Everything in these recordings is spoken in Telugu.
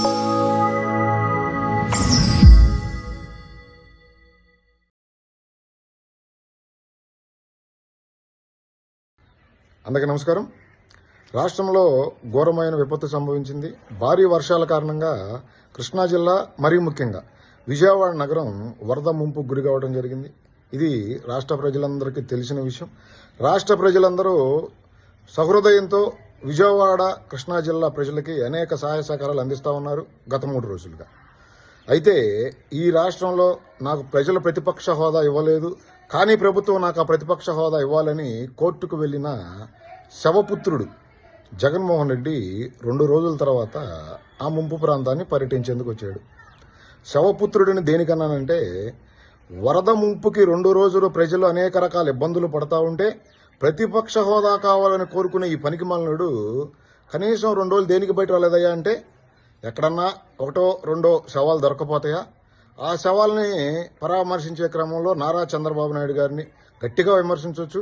అందరికీ నమస్కారం. రాష్ట్రంలో ఘోరమైన విపత్తు సంభవించింది. భారీ వర్షాల కారణంగా కృష్ణా జిల్లా మరీ ముఖ్యంగా విజయవాడ నగరం వరద ముంపు గురి కావడం జరిగింది. ఇది రాష్ట్ర ప్రజలందరికీ తెలిసిన విషయం. రాష్ట్ర ప్రజలందరూ సహృదయంతో విజయవాడ కృష్ణా జిల్లా ప్రజలకి అనేక సహాయ సహకారాలు అందిస్తూ ఉన్నారు గత మూడు రోజులుగా. అయితే ఈ రాష్ట్రంలో నాకు ప్రజల ప్రతిపక్ష హోదా ఇవ్వలేదు కానీ ప్రభుత్వం నాకు ఆ ప్రతిపక్ష హోదా ఇవ్వాలని కోర్టుకు వెళ్ళిన శవపుత్రుడు జగన్మోహన్ రెడ్డి రెండు రోజుల తర్వాత ఆ ముంపు ప్రాంతాన్ని పర్యటించేందుకు వచ్చాడు. శవపుత్రుడిని దేనికన్నానంటే వరద ముంపుకి రెండు రోజులు ప్రజలు అనేక రకాల ఇబ్బందులు పడతా ఉంటే ప్రతిపక్ష హోదా కావాలని కోరుకునే ఈ పనికిమాలినుడు కనీసం రెండు రోజులు దేనికి బయట రాలేదయ్యా అంటే ఎక్కడన్నా ఒకటో రెండో శవాలు దొరకపోతాయా? ఆ సవాల్ని పరామర్శించే క్రమంలో నారా చంద్రబాబు నాయుడు గారిని గట్టిగా విమర్శించవచ్చు.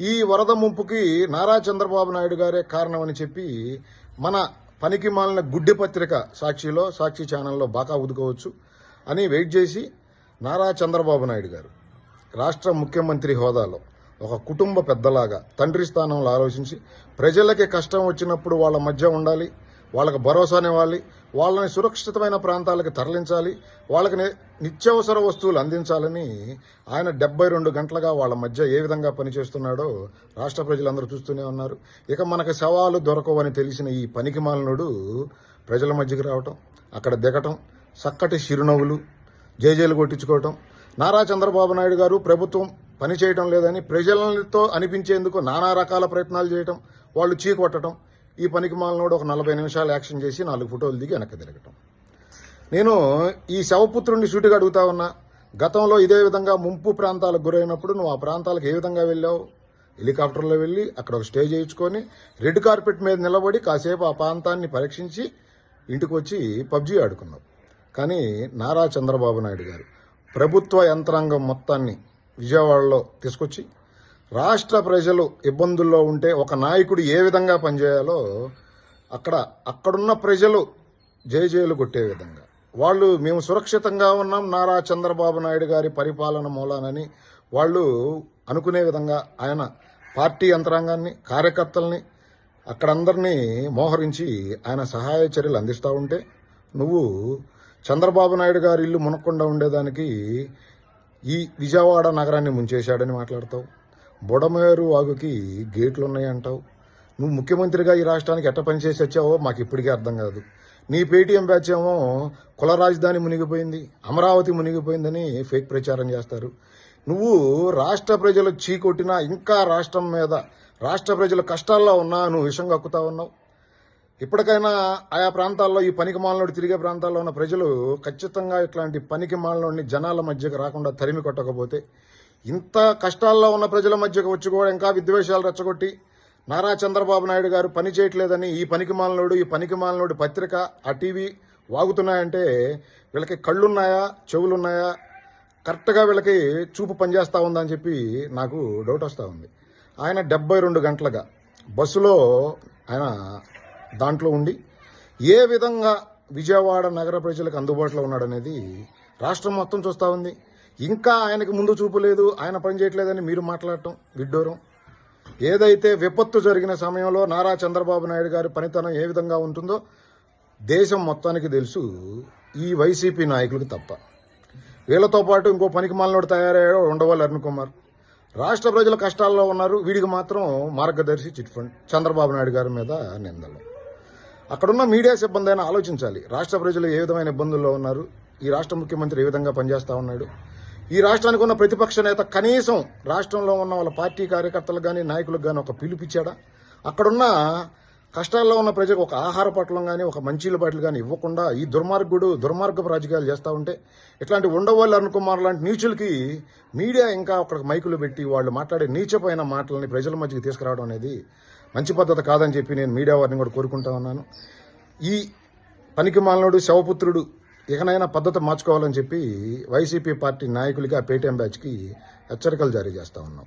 ఈ వరద ముంపుకి నారా చంద్రబాబు నాయుడు గారే కారణమని చెప్పి మన పనికి మాలిన గుడ్డి పత్రిక సాక్షిలో సాక్షి ఛానల్లో బాగా ఉదుకోవచ్చు అని వెయిట్ చేసి నారా చంద్రబాబు నాయుడు గారు రాష్ట్ర ముఖ్యమంత్రి హోదాలో ఒక కుటుంబ పెద్దలాగా తండ్రి స్థానంలో ఆలోచించి ప్రజలకి కష్టం వచ్చినప్పుడు వాళ్ళ మధ్య ఉండాలి వాళ్ళకి భరోసానివ్వాలి వాళ్ళని సురక్షితమైన ప్రాంతాలకు తరలించాలి వాళ్ళకి నిత్యావసర వస్తువులు అందించాలని ఆయన డెబ్బై రెండు గంటలుగా వాళ్ళ మధ్య ఏ విధంగా పనిచేస్తున్నాడో రాష్ట్ర ప్రజలందరూ చూస్తూనే ఉన్నారు. ఇక మనకు సవాలు దొరకవని తెలిసిన ఈ పనికిమాలినుడు ప్రజల మధ్యకి రావటం అక్కడ దిగటం చక్కటి చిరునవ్వులు జేజేలు కొట్టించుకోవటం. నారా చంద్రబాబు నాయుడు గారు ప్రభుత్వం పని చేయటం లేదని ప్రజలతో అనిపించేందుకు నానా రకాల ప్రయత్నాలు చేయటం వాళ్ళు చీకొట్టడం ఈ పనికి మాలనోడు ఒక నలభై నిమిషాలు యాక్షన్ చేసి నాలుగు ఫోటోలు దిగి వెనక్కి తిరగటం. నేను ఈ శవపుత్రుడిని సూటిగా అడుగుతా ఉన్నా. గతంలో ఇదే విధంగా ముంపు ప్రాంతాలకు గురైనప్పుడు నువ్వు ఆ ప్రాంతాలకు ఏ విధంగా వెళ్ళావు? హెలికాప్టర్లో వెళ్ళి అక్కడ ఒక స్టే చేయించుకొని రెడ్ కార్పెట్ మీద నిలబడి కాసేపు ఆ ప్రాంతాన్ని పరీక్షించి ఇంటికి వచ్చి పబ్జీ ఆడుకున్నావు. కానీ నారా చంద్రబాబు నాయుడు గారు ప్రభుత్వ యంత్రాంగం మొత్తాన్ని విజయవాడలో తీసుకొచ్చి రాష్ట్ర ప్రజలు ఇబ్బందుల్లో ఉంటే ఒక నాయకుడు ఏ విధంగా పనిచేయాలో అక్కడ అక్కడున్న ప్రజలు జయజయలు కొట్టే విధంగా. వాళ్ళు మేము సురక్షితంగా ఉన్నాం నారా చంద్రబాబు నాయుడు గారి పరిపాలన మూలానని వాళ్ళు అనుకునే విధంగా ఆయన పార్టీ యంత్రాంగాన్ని కార్యకర్తల్ని అక్కడందరినీ మోహరించి ఆయన సహాయ చర్యలు అందిస్తూ ఉంటే నువ్వు చంద్రబాబు నాయుడు గారి ఇల్లు మునక్కుండా ఉండేదానికి ఈ విజయవాడ నగరాన్ని ముంచేశాడని మాట్లాడతావు. బుడమేరు వాగుకి గేట్లు ఉన్నాయంటావు నువ్వు ముఖ్యమంత్రిగా ఈ రాష్ట్రానికి ఎట్ట పనిచేసి వచ్చావో మాకు ఇప్పటికీ అర్థం కాదు. నీ పేటీఎం బ్యాచ్ ఏమో కుల రాజధాని మునిగిపోయింది అమరావతి మునిగిపోయిందని ఫేక్ ప్రచారం చేస్తారు. నువ్వు రాష్ట్ర ప్రజలు చీకొట్టినా ఇంకా రాష్ట్రం మీద రాష్ట్ర ప్రజలు కష్టాల్లో ఉన్నా నువ్వు విషం కక్కుతా ఉన్నావు. ఇప్పటికైనా ఆయా ప్రాంతాల్లో ఈ పనికి మాలనోడు తిరిగే ప్రాంతాల్లో ఉన్న ప్రజలు ఖచ్చితంగా ఇట్లాంటి పనికి మాలనోడిని జనాల మధ్యకు రాకుండా తరిమి కొట్టకపోతే ఇంత కష్టాల్లో ఉన్న ప్రజల మధ్యకు వచ్చి కూడా ఇంకా విద్వేషాలు రెచ్చగొట్టి నారా చంద్రబాబు నాయుడు గారు పని చేయట్లేదని ఈ పనికి మాలనోడు ఈ పనికి మాలనోడు పత్రిక ఆ టీవీ వాగుతున్నాయంటే వీళ్ళకి కళ్ళున్నాయా చెవులున్నాయా? కరెక్ట్గా వీళ్ళకి చూపు పనిచేస్తూ ఉందని చెప్పి నాకు డౌట్ వస్తూ ఉంది. ఆయన డెబ్బై రెండు గంటలుగా బస్సులో ఆయన దాంట్లో ఉండి ఏ విధంగా విజయవాడ నగర ప్రజలకు అందుబాటులో ఉన్నాడనేది రాష్ట్రం మొత్తం చూస్తూ ఉంది. ఇంకా ఆయనకి ముందు చూపు లేదు ఆయన పని చేయట్లేదని మీరు మాట్లాడటం విడ్డూరం. ఏదైతే విపత్తు జరిగిన సమయంలో నారా చంద్రబాబు నాయుడు గారి పనితనం ఏ విధంగా ఉంటుందో దేశం మొత్తానికి తెలుసు ఈ వైసీపీ నాయకులకు తప్ప. వీళ్ళతో పాటు ఇంకో పనికి మాలనోడు తయారయ్యాడో ఉండవాలి అరుణ్ కుమార్. రాష్ట్ర ప్రజలు కష్టాల్లో ఉన్నారు వీడికి మాత్రం మార్గదర్శి చిట్ ఫండ్ చంద్రబాబు నాయుడు గారి మీద నిందలు. అక్కడున్న మీడియా సిబ్బంది అయినా ఆలోచించాలి. రాష్ట్ర ప్రజలు ఏ విధమైన ఇబ్బందుల్లో ఉన్నారు? ఈ రాష్ట్ర ముఖ్యమంత్రి ఏ విధంగా పనిచేస్తా ఉన్నాడు? ఈ రాష్ట్రానికి ఉన్న ప్రతిపక్ష నేత కనీసం రాష్ట్రంలో ఉన్న వాళ్ళ పార్టీ కార్యకర్తలకు కానీ నాయకులకు కానీ ఒక పిలుపిచ్చాడా అక్కడున్న కష్టాల్లో ఉన్న ప్రజలకు ఒక ఆహార పట్లం కానీ ఒక మంచీల బాటిల్ కానీ ఇవ్వకుండా ఈ దుర్మార్గుడు దుర్మార్గపు రాజకీయాలు చేస్తూ ఉంటే ఇట్లాంటి ఉండవల్లి అరుణ్ కుమార్ లాంటి నీచులకి మీడియా ఇంకా అక్కడ మైకులు పెట్టి వాళ్ళు మాట్లాడే నీచమైన మాటలని ప్రజల మధ్యకి తీసుకురావడం అనేది మంచి పద్ధతి కాదని చెప్పి నేను మీడియా వారిని కూడా కోరుకుంటా ఉన్నాను. ఈ పనికి మాలనుడు శవపుత్రుడు ఇకనైనా పద్ధతి మార్చుకోవాలని చెప్పి వైసీపీ పార్టీ నాయకులకి ఆ పేటీఎం బ్యాచ్కి హెచ్చరికలు జారీ చేస్తూ ఉన్నాం.